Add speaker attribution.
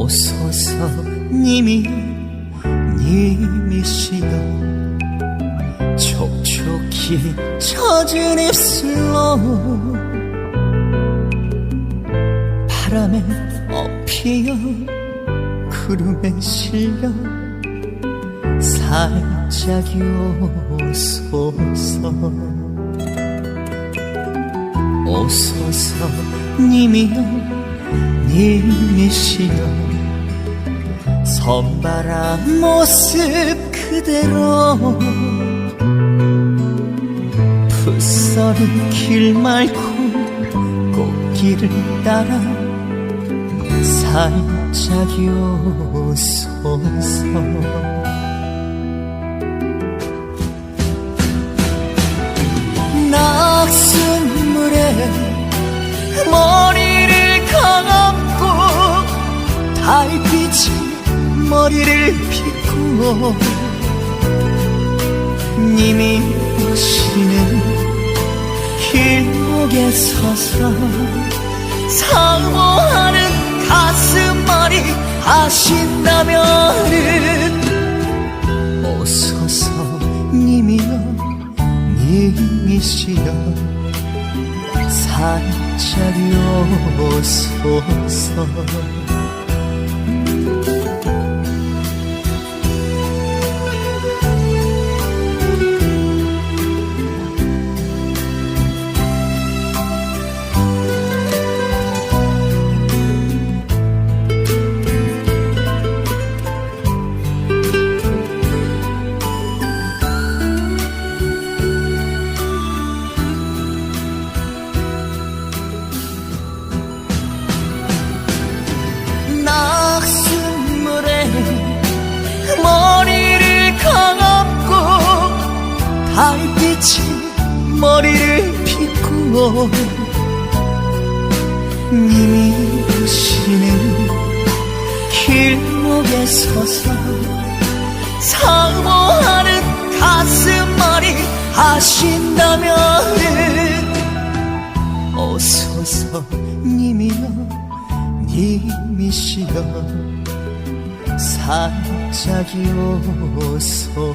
Speaker 1: 오소서 님이 님이시여. 촉촉히 젖은 입술로 바람에 엎이어 구름에 실려 살짝 오소서 오소서 님이여 님이시여 선바람 모습 그대로. 풋서른 길 말고 꽃길을 따라 살짝 오소서 비꾸어 님이 오시는 길목에 서서 사모하는 가슴앓이 하신다면은 오소서 님이여 님이시여 살짝 오소서 머리를 비꾸어 님이 오시는 길목에 서서 사모하는 가슴앓이 하신다면은 오소서 님이여 님이시여. 살짝 오소서